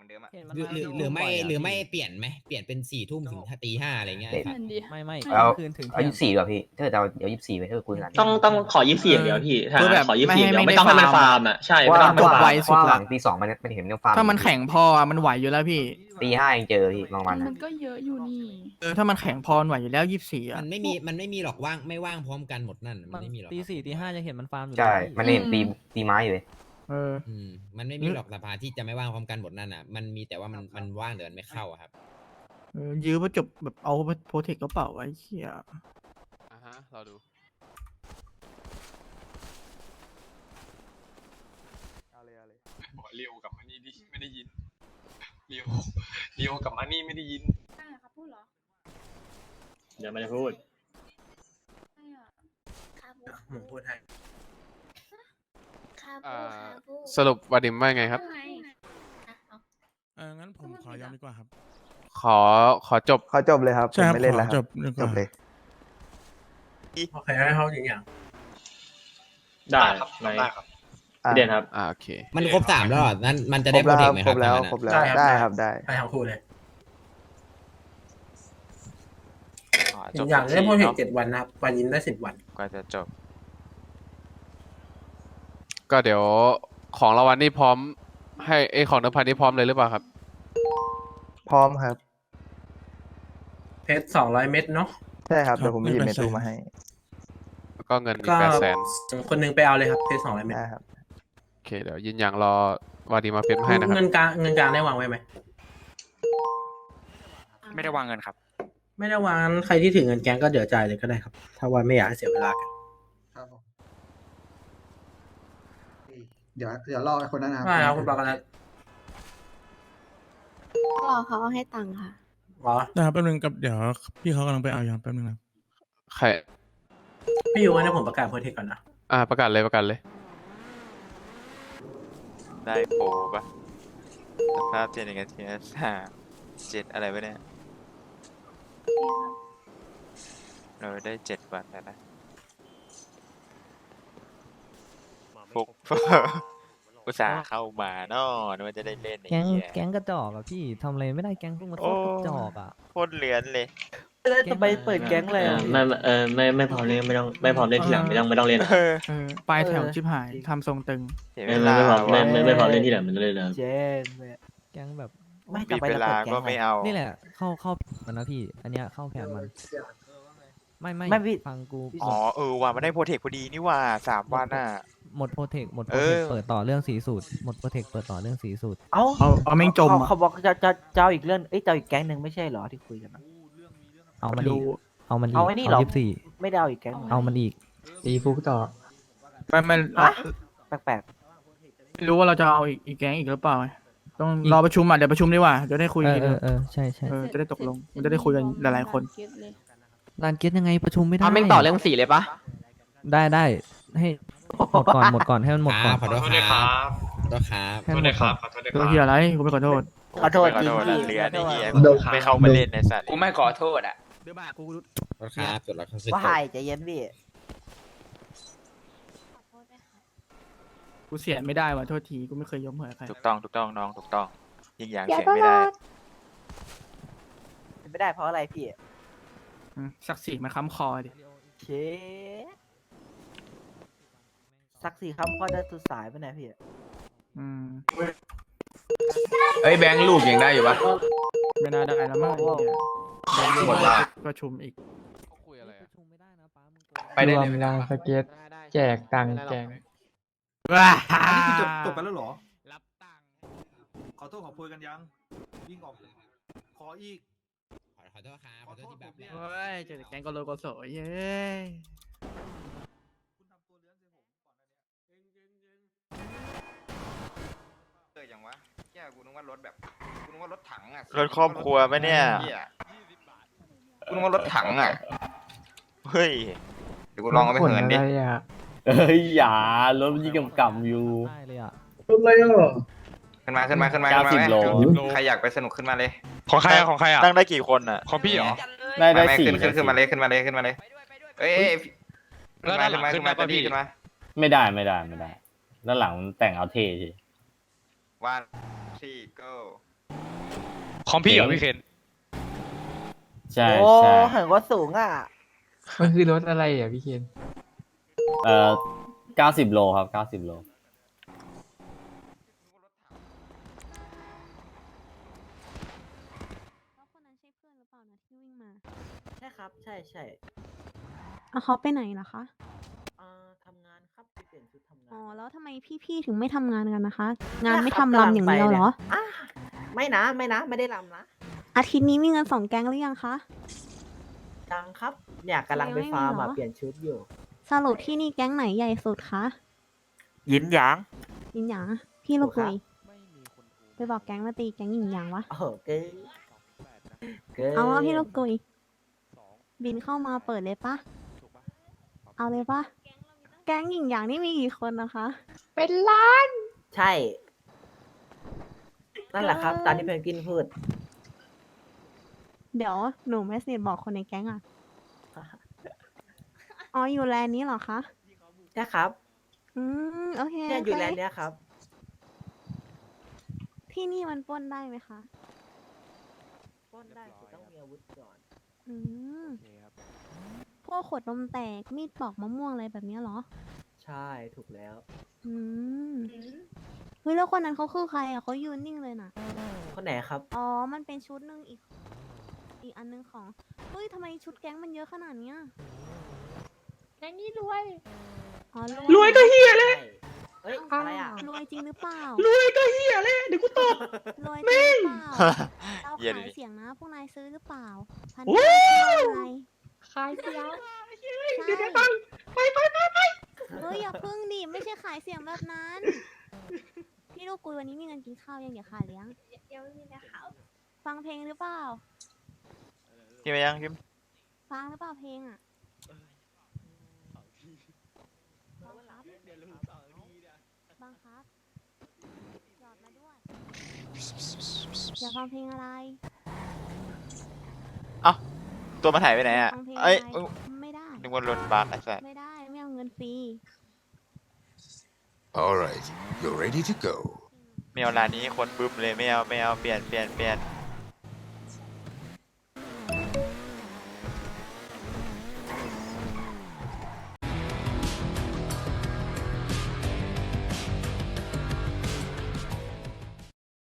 เหมือนเดิมอะเห็นมันหรือมาหรือช่วงหรือไม่บ่ยะหรือไม่พี่เปลี่ยนไหมเปลี่ยนเป็นสี่ทุ่มถึงตีห้าอะไรเงี้ยไอ้สัตว์นั่นดิไม่ไม่เอา คืนถึงเอาเที่ยยี่งสิบสี่ดีกว่าพี่ถ้าเกิดเอาเดี๋ยวยี่สิบสี่ไปถ้าเกิดคุยกันต้องต้องขอยี่สิบสี่อย่างเดียวพี่ถ้าคือแบบขอยี่สิบสี่อย่างเดียวไม่ไม่ให้ต้องให้มันไม่ได้ฟาฟาร์ร์มมอะใช่ว่าไม่ต้องจบฟาร์ม ไวสุดว่าหละลังตีสองมันมันเห็นยังฟาร์มถ้ามันแข็งพออะมันไหวอยู่แล้วพี่ตีห้ายังเจอพี่บางวันมัอะนก็เยอะอยู่นี่ เออถ้ามันแข็งพอมันไหวอยู่แล้วยี่สิบสี่อะมันไม่มีมันไม่มีหรอกว่างไม่ว่างพร้อมกันหมดนั่นมันไม่มีหรอกตีสี่ตีห้าจะเห็นมันฟาร์มอยู่ใช่แล้วพี่มันเห็นตีตีไม้อยู่เลย เออ อืมมันไม่มีหรอกสภาที่จะไม่ว่างพร้อมกันหมดนั่นอะ มันมีแต่ว่ามันมันว่างแต่มันไม่เข้าอะครับ เออยื้อมาจบแบบเอาโปรเทคกระเป๋าไว้เชี่ยอ่าฮะเราดูบอกเรียวกับมานี่ดิไม่ได้ยินเรียวเรียวกับมานี่ไม่ได้ยินใช่ครับพูดเหรอเดี๋ยวไม่ได้พูดใช่อะผมพูดให้ อ่าสรุปวาดิมว่าไงครับทำไมเอองั้นผมขอย้ำดีกว่าครับขอขอจบขอจบเลยครับใช่ครับผมไม่เล่นขแล้วอคจรับ บดีกจว่าบเลย โอเคให้เขาอย่างอย่างได้ครับไหมได้ครับ อะพี่เด่นครับ อ่าโอเค มันครบสามแล้วเหรอนั่นมันจะครได้บโปรแล้วเทคครับรบแล้วถ้างั้นอะครบแล้ว ได้ครับได้ได้ครับได้ให้ทั้งคู่เลยจบอย่างสักได้ทีโปรเทคเนาะเจ็ดวันนะครับวันยิ้มได้สิบวัน กว่าจะจบ ก็เดี๋ยวของรางวัลนี่พร้อม ให้ไอยของเดิมพันนี่พร้อมเลยหรือเปล่าครับ พร้อมครับ เพชรสองร้อยเม็ดเนาะใช่ครับ เดี๋ยวผมไปหยิบเมทูมาให้แล้วก็เงินอีก็กแปดแสนคนหนึงไปเอาเลยครับเพชรสองร้อยเม็ดได้ครับโอเคเดี๋ยวยินอย่างรอวาดิมมาเพชรให้นะครับ เงินกลางเงินกลางได้วางไว้ไหมไม่ได้วางเงินครับ ไม่ได้วางใครที่ถือเงินแกงก็เดี๋ยวจ่ายเลยก็ได้ครับ ถ้าว่าไม่อยากให้เสียเวลากัน ครับผม เดี๋ยวเดี๋ยวรอไอ้คนนั้นนะครับได้ครับคุณปากรัตรอเขาให้ตังค์ค่ะอ๋อนะครับแป๊บนึงกับเดี๋ยวพี่เขากำลังไปเอาอย่างแป๊บนึงนะใครพี่อยู่งั้นเดี๋ยวผมประกาศโปรเทคก่อนนะอ่าประกาศเลยประกาศเลย ได้โปรปะสภาพเจนหนึ่งนาทีสามเจ็ดอะไรวะเนี่ย เราได้เจ็ดวันแล้วนะฟุก อุตส่าห์เข้ามาเนอะนึกว่าจะได้เล่นไอ้แก๊งเหี้ยแก๊งกระจอกอะพี่ทำอะไรไม่ได้แก๊งพวกมันโคตรกระจอกอะโคตรเลือนเลยจะไปเปิดแก๊งเลยเออไม่ไม่เออไม่ไม่พร้อมเล่นไม่ต้องไม่พร้อมเล่นทีหลังไม่ต้องไม่ต้องเล่นอะเออเออปลายแถวชิบหายทำทรงตึง เสียไม่เวไม่ลาไม่พร้อมไม่ว่ะ ไม่ไม่พร้อมเล่นทีหลังมันต้องเล่นเลย เจ๊แก๊งแบบบีบเวลาก็ไม่เอานี่แหละเข้าเข้ามันนะพี่ อันเนี้ยเข้าแผนมัน ไม่ไม่ไม่พี่ ฟังกูอ๋อเออว่ะมันได้โปรเทคพอดีนี่ว่าสามวันน่ะ หมดโปรเทคหมดโปเอรเทคอเปิดต่อเรื่องสีสูตรหมดโปรเทคเปิดต่อเรื่องสีสูตรเอ้าเอาเอาแม่งจมเขาอะเขาบอกจะจะจะเอาอีกเรื่องเอ้ยจะเอาอีกแก๊งหนึ่งไม่ใช่เหรอที่คุยกันนะเอามันอีกเอามันอีกเอาไอ้นี่เหรอ ยี่สิบสี่ไม่ได้เอาอีกแก๊งหนึ่งเอามันอีกตีฟุกต่อไม่ไม่แปลกไม่รู้ว่าเราจะเอาอีกอีกแก๊งอีกหรือเปล่าต้องรอประชุมอะเดี๋ยวประชุมดีกว่าเดี๋ยวได้คุยเออกันเออเออใช่ใช่ เออจะได้ตกลงมันจะได้คุยกันหลายๆคนเก็ตเลยลานเกียรยังไงประชุมไม่ได้เอาแม่งต่อเรื่องสีเลยปะได้ได้ให้หมดก่อนหมดก่อนให้มันหมดก่อนขอโทษครับขอโทษครับให้มันหมดก่อนตัวเฮียอะไรกูไม่ขอโทษๆขอโทษขอจริงโทษพี่นะเลือนไอ้เหี้ยขอโทษไม่เข้ามาเล่นในสัตว์กูไม่ขอโทษอะเดี๋ยวบ้ากูขอโทษครับจดแล้วเขาซื้อว่าจหายบใจเย็นพี่ขอโทษด้วยค่ะกูเสียไม่ได้ว่ะโทษทีกูไม่เคยยกมือให้ใครถูกต้องถูกต้องน้องถูกต้องยิงอย่างเสียงไม่ได้ ไม่ได้เพราะอะไรพี่ อืมศักดิ์ศรีมันค้ำคอดิเชสักสี่คำพ่อจะสุดสายไปไหนพี่อืมเอ้ยแบงค์ลูกยังได้อยู่ปะ ไม่น่าได้แล้วมั้งไอ้เหี้ยเดี๋ยวหมดละ ประชุมอีก คุยอะไรประชุมไม่ได้นะป้ามึงไปได้เลยสเก็ตแจกตังค์แจกอันนี้คือจบจบกันแล้วเหรอ รับตังค์ขอโทษขอโพยกันยัง วิ่งออก ขออีกข อโทษครับขอโทษที่แบบเฮ้ยเจอแต่แกงกโลโกโสเย้ยเอออย่างวะแย่กูนึกว่ารถแบบกูนึกว่ารถถังอะรถครอบครัวปะเนี่ย หี้กูนึกว่ารถถังอะเฮ้ย เดี๋ยวกูลองเอาไปเหินดิเอ้ยอย่ารถมันยิ่งกำกำอยู่ ได้เลยอะ ขึ้นมาขึ้นมาขึ้นมาเก้าขึ้นมาสิบไหมโล ใครอยากไปสนุกขึ้นมาเลย ของใครอะของใครอะนั่งได้กี่คนอะของพี่เหรอ ได้ได้ไม่สี่ขึ้นขึ้นขึ้นมาเลยขึ้นมาเลยขึ้นมาเลยเอ้ยเอ้ยขึ้นมาขึ้นมาขึ้นมาจะดีขึ้นมาไม่ได้ไม่ได้ไม่ได้ด้านหลังมันแต่งเอาเท่ทีวันที่ go ของพี่เหรอพี่เคนใช่โอ้ใช่เห็นว่าสูงอะ มันคือรถอะไรอะพี่เคนเอ่อเก้าสิบโลครับเก้าสิบโล แล้วคนนั้นใช่เพื่อนหรือเปล่านะที่วิ่งมา ใช่ครับใช่ใช่เอาเขาไปไหนเหรอคะ อ่าทำงานครับไปเปลี่ยนชุดทำงานอ๋อ แล้วทำไมพี่ๆถึงไม่ทำงานกันนะคะ งานเยไม่ครับทำลำอย่างเดียวเหรอกำลังไปนี่ยอะไม่นะไม่นะ ไม่ได้ลำนะอาทิตย์นี้มีเงินสองแก๊งหรือยังคะ ยังครับเนี่ยกำลังไปยังไม่มีฟาร์มเหรอะอเปลี่ยนชุดอยู่ สรุปที่นี่แก๊งไหนใหญ่สุดคะยินหยาง ยินหยางอะพี่ลูกถูกคกุรับยไปบอกแก๊งมาตีแก๊งยินหยางวะ โอ้โหเก๋เก๋เอาว่าพี่ลูกกุย บินเข้ามาเปิดเลยปะเอาเลยปะแก๊งหญิงหยางนี่มีกี่คนนะคะใช่ นั่นแหละครับ ตามที่เพนกวินพูด เดี๋ยวหนูไม่สนิทบอกคนในแก๊งอะอ๋ออยู่แลนด์นี้เหรอคะใช่ครับ อืมโอเคเนี่ยอยู่โคแลนด์เนี้ยครับ ที่นี่มันปล้นได้ไหมคะ ปล้นได้คือต้องมีอาวุธก่อน อืมพวกขวดนมแตกมีดปอกมะม่วงอะไรแบบเนี้ยเหรอ ใช่ถูกแล้ว อืมเฮ้ยแล้วคนนั้นเขาคือใครอะเขายืนนิ่งเลยน่ะ คนไหนครับ อ๋อ มันเป็นชุดหนึ่งอีก อีกอันหนึงของ เฮ้ยทำไมชุดแก๊งมันเยอะขนาดเนี้ยแก๊งนี้รวย อ๋อรวยก็เฮียเลยเฮ้ย อะไรอะ รวยจริงหรือเปล่ารวยก็เฮียเลยเดี๋ยวกูตบรวยจริงหรือเปล่า เราเหี้ยขาดิยเสียงนะ พวกนายซื้อหรือเปล่า พันโอ้อะไรขายเสียงใช่ไปไปไปไปเฮ้ยอย่าพึ่งดิ ไม่ใช่ขายเสียงแบบนั้น พี่ลูกกุยวันนี้มีเงินกินข้าวยังอย่าขาดเลี้ยง ยังไม่มีนะคะฟังเพลงหรือเปล่าพิมพ์ไปยังพิมพ์ฟังหรือเปล่าเพลงอะบังคับหยอดมาด้วย อยากฟังเพลงอะไรตัวมันหายไปไหนอะ ฟังเพลงเอ้ยอะไรเอ้ยไม่ได้ นึกว่าหล่นบักไอ้สัสไม่ได้ ไม่เอาเงินฟรี All right you're ready to go ไม่เอาร้านนี้คนบึ้มเลยไม่เอาไม่เอาเปลี่ยนเปลี่ยนเปลี่ยน